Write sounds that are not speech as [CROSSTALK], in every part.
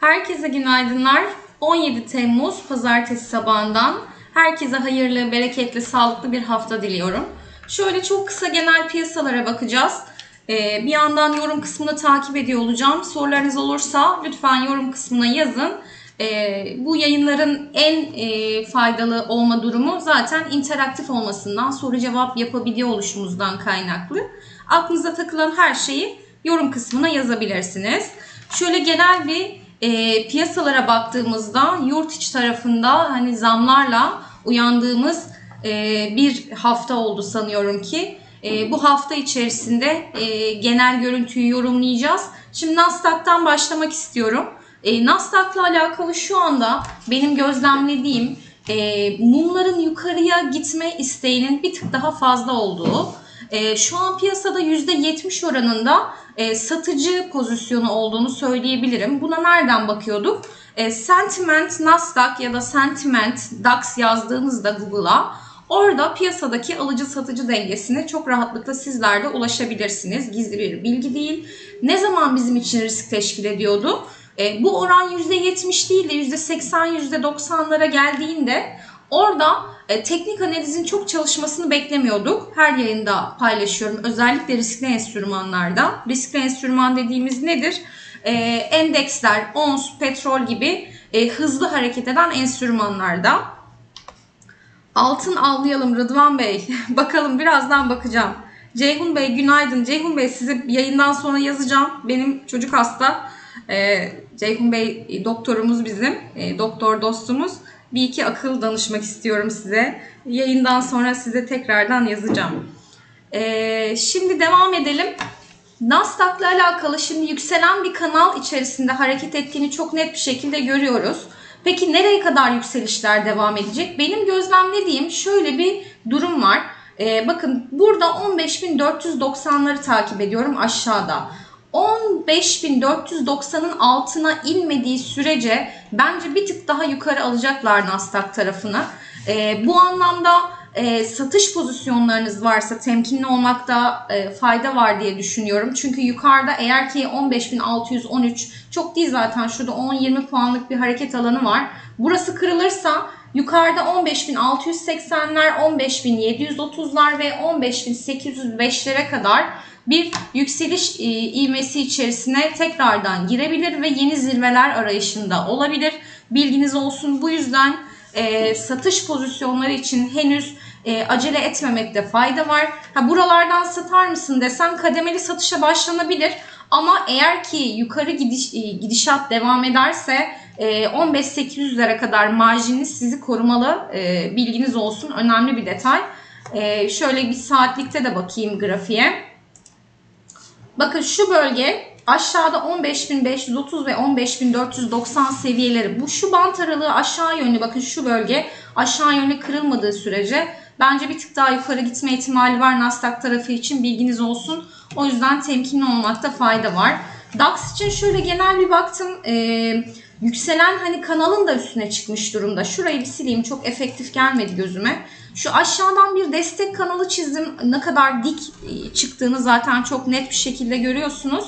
Herkese günaydınlar. 17 Temmuz Pazartesi sabahından herkese hayırlı, bereketli, sağlıklı bir hafta diliyorum. Şöyle çok kısa genel piyasalara bakacağız. Ee, bir yandan yorum kısmını takip ediyor olacağım. Sorularınız olursa lütfen yorum kısmına yazın. Ee, bu yayınların en e, faydalı olma durumu zaten interaktif olmasından, soru cevap yapabiliyor oluşumuzdan kaynaklı. Aklınıza takılan her şeyi yorum kısmına yazabilirsiniz. Şöyle genel bir e, piyasalara baktığımızda yurt içi tarafında hani zamlarla uyandığımız e, bir hafta oldu sanıyorum ki. E, bu hafta içerisinde e, genel görüntüyü yorumlayacağız. Şimdi Nasdaq'tan başlamak istiyorum. E, Nasdaq'la alakalı şu anda benim gözlemlediğim e, mumların yukarıya gitme isteğinin bir tık daha fazla olduğu. E, şu an piyasada %70 oranında e, satıcı pozisyonu olduğunu söyleyebilirim. Buna nereden bakıyorduk? E, sentiment Nasdaq ya da Sentiment DAX yazdığınızda Google'a orada piyasadaki alıcı satıcı dengesine çok rahatlıkla sizler de ulaşabilirsiniz. Gizli bir bilgi değil. Ne zaman bizim için risk teşkil ediyordu? E, bu oran %70 değil de %80, %90'lara geldiğinde orada e, teknik analizin çok çalışmasını beklemiyorduk. Her yayında paylaşıyorum. Özellikle riskli enstrümanlarda. Riskli enstrüman dediğimiz nedir? E, endeksler, ons, petrol gibi e, hızlı hareket eden enstrümanlarda. Altın avlayalım Rıdvan Bey. [LAUGHS] Bakalım birazdan bakacağım. Ceyhun Bey günaydın. Ceyhun Bey size yayından sonra yazacağım. Benim çocuk hasta. E, Ceyhun Bey doktorumuz bizim. E, doktor dostumuz. Bir iki akıl danışmak istiyorum size. Yayından sonra size tekrardan yazacağım. E, şimdi devam edelim. Nasdaq'la alakalı şimdi yükselen bir kanal içerisinde hareket ettiğini çok net bir şekilde görüyoruz. Peki nereye kadar yükselişler devam edecek? Benim gözlemlediğim şöyle bir durum var. Ee, bakın burada 15.490'ları takip ediyorum aşağıda. 15.490'ın altına inmediği sürece bence bir tık daha yukarı alacaklar Nasdaq tarafını. Ee, bu anlamda e, satış pozisyonlarınız varsa temkinli olmakta e, fayda var diye düşünüyorum. Çünkü yukarıda eğer ki 15.613 çok değil zaten şurada 10-20 puanlık bir hareket alanı var. Burası kırılırsa yukarıda 15.680'ler, 15.730'lar ve 15.805'lere kadar bir yükseliş e, ivmesi içerisine tekrardan girebilir ve yeni zirveler arayışında olabilir. Bilginiz olsun. Bu yüzden e, satış pozisyonları için henüz e, acele etmemekte fayda var. Ha, buralardan satar mısın desen kademeli satışa başlanabilir. Ama eğer ki yukarı gidiş, e, gidişat devam ederse e, 15-800'lere kadar marjiniz sizi korumalı. E, bilginiz olsun. Önemli bir detay. E, şöyle bir saatlikte de bakayım grafiğe. Bakın şu bölge aşağıda 15.530 ve 15.490 seviyeleri. Bu şu bant aralığı aşağı yönlü bakın şu bölge aşağı yönlü kırılmadığı sürece bence bir tık daha yukarı gitme ihtimali var Nasdaq tarafı için bilginiz olsun. O yüzden temkinli olmakta fayda var. DAX için şöyle genel bir baktım. Ee, yükselen hani kanalın da üstüne çıkmış durumda. Şurayı bir sileyim çok efektif gelmedi gözüme. Şu aşağıdan bir destek kanalı çizdim. Ne kadar dik çıktığını zaten çok net bir şekilde görüyorsunuz.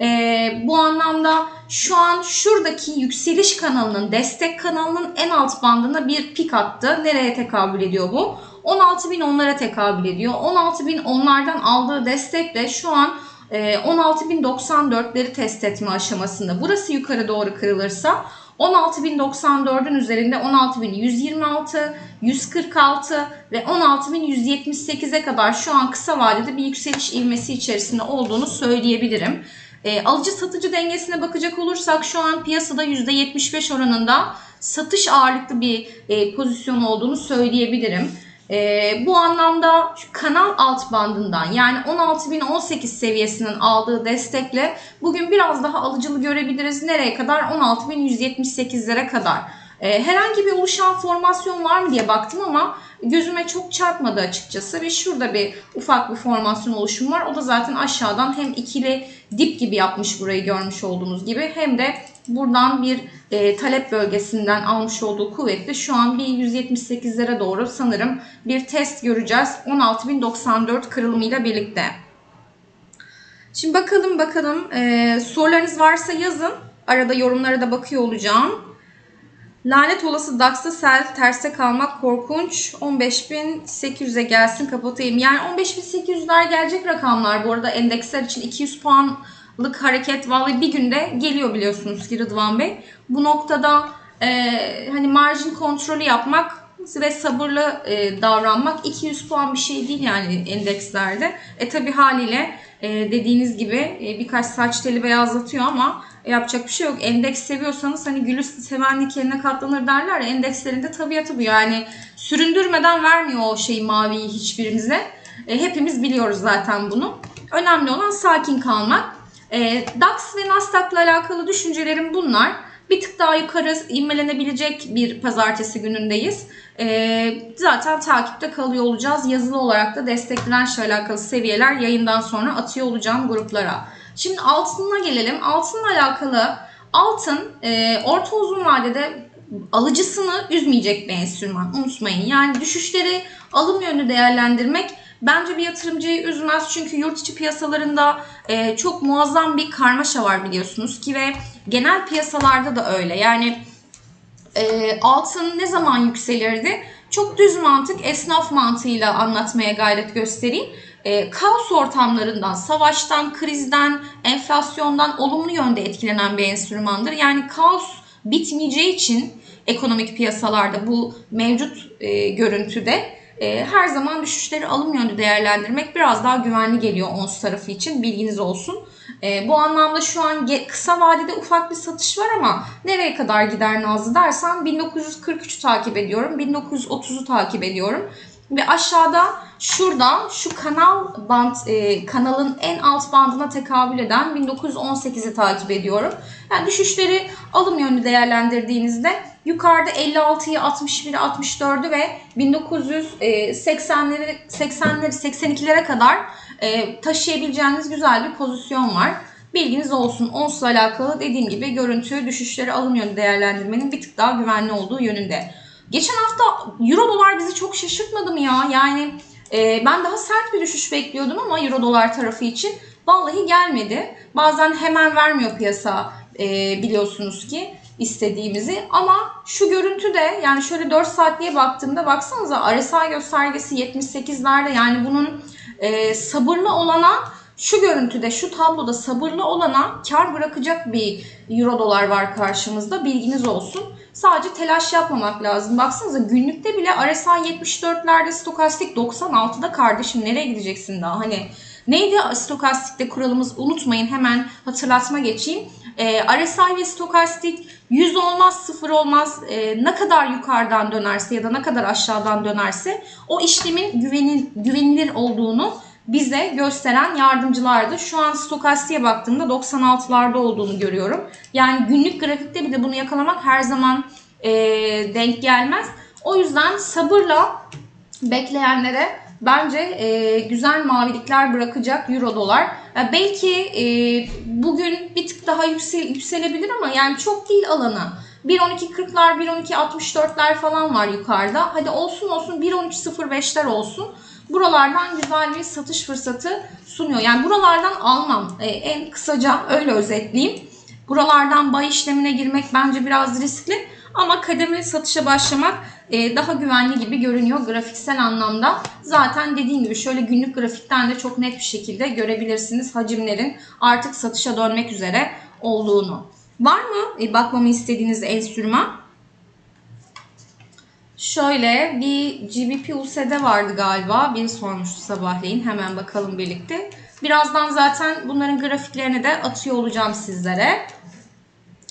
Ee, bu anlamda şu an şuradaki yükseliş kanalının, destek kanalının en alt bandına bir pik attı. Nereye tekabül ediyor bu? 16.000 onlara tekabül ediyor. 16.000 onlardan aldığı destekle şu an 16.094'leri test etme aşamasında. Burası yukarı doğru kırılırsa 16.094'ün üzerinde 16.126, 146 ve 16.178'e kadar şu an kısa vadede bir yükseliş ivmesi içerisinde olduğunu söyleyebilirim. E, alıcı satıcı dengesine bakacak olursak şu an piyasada %75 oranında satış ağırlıklı bir e, pozisyon olduğunu söyleyebilirim. E, bu anlamda şu kanal alt bandından yani 16.018 seviyesinin aldığı destekle bugün biraz daha alıcılı görebiliriz. Nereye kadar? 16.178'lere kadar. E, herhangi bir oluşan formasyon var mı diye baktım ama gözüme çok çarpmadı açıkçası. Ve şurada bir ufak bir formasyon oluşum var. O da zaten aşağıdan hem ikili dip gibi yapmış burayı görmüş olduğunuz gibi hem de buradan bir e, talep bölgesinden almış olduğu kuvvetle şu an bir 178'lere doğru sanırım bir test göreceğiz. 16.094 kırılımıyla birlikte. Şimdi bakalım bakalım e, sorularınız varsa yazın. Arada yorumlara da bakıyor olacağım. Lanet olası DAX'ta sel terste kalmak korkunç. 15.800'e gelsin kapatayım. Yani 15.800'ler gelecek rakamlar. Bu arada endeksler için 200 puanlık hareket vallahi bir günde geliyor biliyorsunuz ki Rıdvan Bey. Bu noktada e, hani marjin kontrolü yapmak ve sabırlı e, davranmak 200 puan bir şey değil yani endekslerde. E tabi haliyle e, dediğiniz gibi e, birkaç saç teli beyazlatıyor ama yapacak bir şey yok. Endeks seviyorsanız hani gülü seven dikenine katlanır derler ya endekslerinde tabiatı bu yani süründürmeden vermiyor o şeyi maviyi hiçbirimize. E, hepimiz biliyoruz zaten bunu. Önemli olan sakin kalmak. E, DAX ve Nasdaq'la alakalı düşüncelerim bunlar. Bir tık daha yukarı inmelenebilecek bir pazartesi günündeyiz. Ee, zaten takipte kalıyor olacağız. Yazılı olarak da destek dirençle alakalı seviyeler yayından sonra atıyor olacağım gruplara. Şimdi altınına gelelim. Altınla alakalı altın e, orta uzun vadede alıcısını üzmeyecek bir enstrüman. Unutmayın. Yani düşüşleri alım yönlü değerlendirmek bence bir yatırımcıyı üzmez. Çünkü yurt içi piyasalarında e, çok muazzam bir karmaşa var biliyorsunuz ki ve genel piyasalarda da öyle. Yani e, altın ne zaman yükselirdi? Çok düz mantık, esnaf mantığıyla anlatmaya gayret göstereyim. E, kaos ortamlarından, savaştan, krizden, enflasyondan olumlu yönde etkilenen bir enstrümandır. Yani kaos bitmeyeceği için ekonomik piyasalarda bu mevcut e, görüntüde e, her zaman düşüşleri alım yönlü değerlendirmek biraz daha güvenli geliyor ons tarafı için bilginiz olsun. E, bu anlamda şu an kısa vadede ufak bir satış var ama nereye kadar gider Nazlı dersen 1943'ü takip ediyorum, 1930'u takip ediyorum. Ve aşağıda şurada şu kanal band e, kanalın en alt bandına tekabül eden 1918'i takip ediyorum. Yani düşüşleri alım yönlü değerlendirdiğinizde yukarıda 56'yı, 61'i, 64'ü ve 1980'leri 80'leri 82'lere kadar e, taşıyabileceğiniz güzel bir pozisyon var. Bilginiz olsun. ONS'la alakalı dediğim gibi görüntü düşüşleri alım yönü değerlendirmenin bir tık daha güvenli olduğu yönünde. Geçen hafta euro dolar bizi çok şaşırtmadı mı ya? Yani e, ben daha sert bir düşüş bekliyordum ama euro dolar tarafı için vallahi gelmedi. Bazen hemen vermiyor piyasa e, biliyorsunuz ki istediğimizi. Ama şu görüntü de yani şöyle 4 saatliğe baktığımda baksanıza RSI göstergesi 78'lerde yani bunun e, sabırlı olana şu görüntüde, şu tabloda sabırlı olana kar bırakacak bir euro dolar var karşımızda. Bilginiz olsun. Sadece telaş yapmamak lazım. Baksanıza günlükte bile RSI 74'lerde stokastik 96'da kardeşim nereye gideceksin daha? Hani neydi stokastikte kuralımız unutmayın hemen hatırlatma geçeyim. E, RSI ve stokastik 100 olmaz 0 olmaz e, ne kadar yukarıdan dönerse ya da ne kadar aşağıdan dönerse o işlemin güvenil, güvenilir olduğunu bize gösteren yardımcılardı. Şu an stokastiğe baktığımda 96'larda olduğunu görüyorum. Yani günlük grafikte bir de bunu yakalamak her zaman e, denk gelmez. O yüzden sabırla bekleyenlere bence e, güzel mavilikler bırakacak euro dolar. Yani belki e, bugün bir tık daha yüksel, yükselebilir ama yani çok değil alanı. 1.12.40'lar, 1.12.64'ler falan var yukarıda. Hadi olsun olsun 1.13.05'ler olsun buralardan güzel bir satış fırsatı sunuyor. Yani buralardan almam. E, en kısaca öyle özetleyeyim. Buralardan bay işlemine girmek bence biraz riskli ama kademeli satışa başlamak e, daha güvenli gibi görünüyor grafiksel anlamda. Zaten dediğim gibi şöyle günlük grafikten de çok net bir şekilde görebilirsiniz hacimlerin artık satışa dönmek üzere olduğunu. Var mı e, bakmamı istediğiniz enstrüman? Şöyle bir GBP USD vardı galiba. Bir sormuştu sabahleyin. Hemen bakalım birlikte. Birazdan zaten bunların grafiklerini de atıyor olacağım sizlere.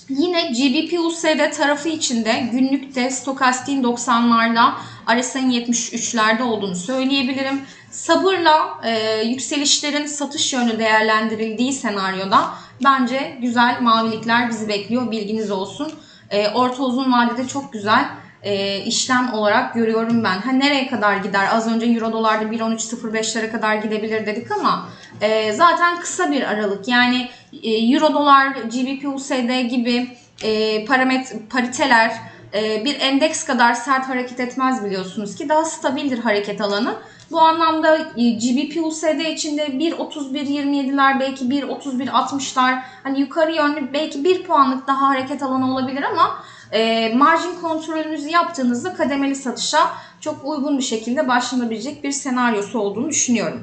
Yine GBP USD tarafı içinde günlükte stokastiğin 90'larda RSI'nin 73'lerde olduğunu söyleyebilirim. Sabırla e, yükselişlerin satış yönü değerlendirildiği senaryoda bence güzel mavilikler bizi bekliyor. Bilginiz olsun. E, orta uzun vadede çok güzel e, işlem olarak görüyorum ben. Ha nereye kadar gider? Az önce euro dolarda 1.13.05'lere kadar gidebilir dedik ama e, zaten kısa bir aralık. Yani e, euro dolar, GBP USD gibi e, paramet pariteler e, bir endeks kadar sert hareket etmez biliyorsunuz ki daha stabildir hareket alanı. Bu anlamda e, GBP USD içinde 1.31.27'ler belki 1.31.60'lar hani yukarı yönlü belki 1 puanlık daha hareket alanı olabilir ama e, margin kontrolünüzü yaptığınızda kademeli satışa çok uygun bir şekilde başlanabilecek bir senaryosu olduğunu düşünüyorum.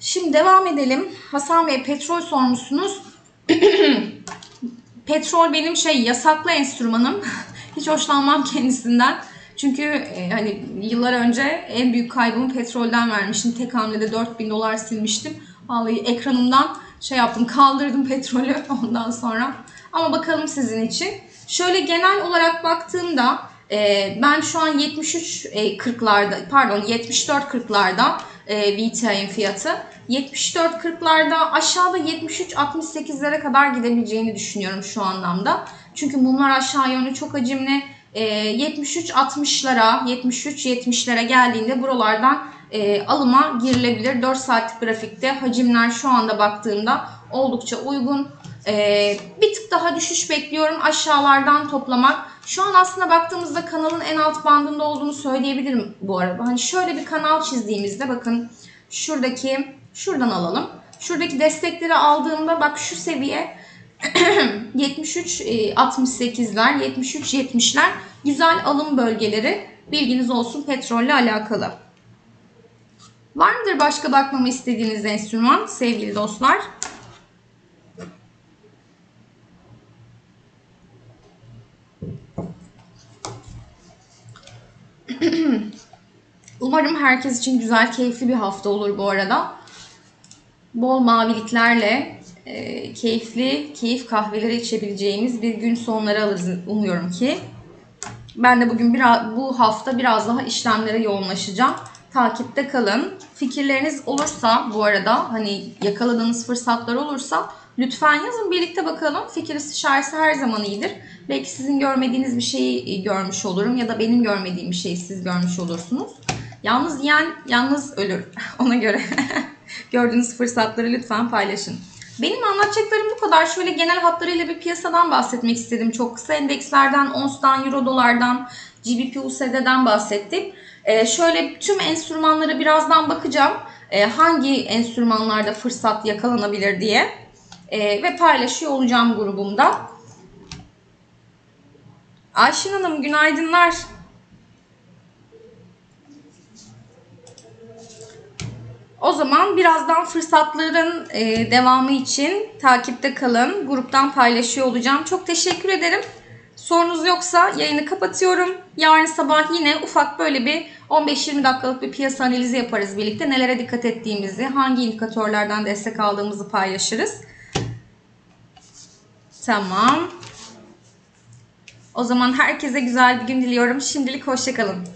Şimdi devam edelim. Hasan Bey petrol sormuşsunuz. [CLEARS THROAT] petrol benim şey yasaklı enstrümanım. [LAUGHS] Hiç hoşlanmam kendisinden. Çünkü e, hani yıllar önce en büyük kaybımı petrolden vermiştim. Tek hamlede 4000 dolar silmiştim. Vallahi ekranımdan şey yaptım kaldırdım petrolü [LAUGHS] ondan sonra. Ama bakalım sizin için. Şöyle genel olarak baktığımda e, ben şu an 73 e, 40'larda pardon 74 40'larda e, VTI'nin fiyatı. 74 40'larda aşağıda 73 68'lere kadar gidebileceğini düşünüyorum şu anlamda. Çünkü mumlar aşağı yönlü çok hacimli. E, 73 60'lara 73 70'lere geldiğinde buralardan e, alıma girilebilir. 4 saatlik grafikte hacimler şu anda baktığımda oldukça uygun. Ee, bir tık daha düşüş bekliyorum aşağılardan toplamak. Şu an aslında baktığımızda kanalın en alt bandında olduğunu söyleyebilirim bu arada. Hani şöyle bir kanal çizdiğimizde bakın şuradaki şuradan alalım. Şuradaki destekleri aldığımda bak şu seviye 73 68'ler 73 70'ler güzel alım bölgeleri bilginiz olsun petrolle alakalı. Var mıdır başka bakmamı istediğiniz enstrüman sevgili dostlar? [CLEARS THROAT] Umarım herkes için güzel, keyifli bir hafta olur bu arada. Bol maviliklerle e, keyifli, keyif kahveleri içebileceğimiz bir gün sonları alırız umuyorum ki. Ben de bugün biraz, bu hafta biraz daha işlemlere yoğunlaşacağım. Takipte kalın. Fikirleriniz olursa bu arada hani yakaladığınız fırsatlar olursa lütfen yazın birlikte bakalım. Fikir istişaresi her zaman iyidir. Belki sizin görmediğiniz bir şeyi görmüş olurum ya da benim görmediğim bir şeyi siz görmüş olursunuz. Yalnız yiyen yalnız ölür. [LAUGHS] Ona göre [LAUGHS] gördüğünüz fırsatları lütfen paylaşın. Benim anlatacaklarım bu kadar. Şöyle genel hatlarıyla bir piyasadan bahsetmek istedim. Çok kısa endekslerden, onstan, euro dolardan, GBP USD'den bahsettim. Ee, şöyle tüm enstrümanlara birazdan bakacağım. Ee, hangi enstrümanlarda fırsat yakalanabilir diye. Ee, ve paylaşıyor olacağım grubumda. Ayşin Hanım günaydınlar. O zaman birazdan fırsatların e, devamı için takipte kalın. Gruptan paylaşıyor olacağım. Çok teşekkür ederim. Sorunuz yoksa yayını kapatıyorum. Yarın sabah yine ufak böyle bir 15-20 dakikalık bir piyasa analizi yaparız birlikte. Nelere dikkat ettiğimizi, hangi indikatörlerden destek aldığımızı paylaşırız. Tamam. O zaman herkese güzel bir gün diliyorum. Şimdilik hoşçakalın.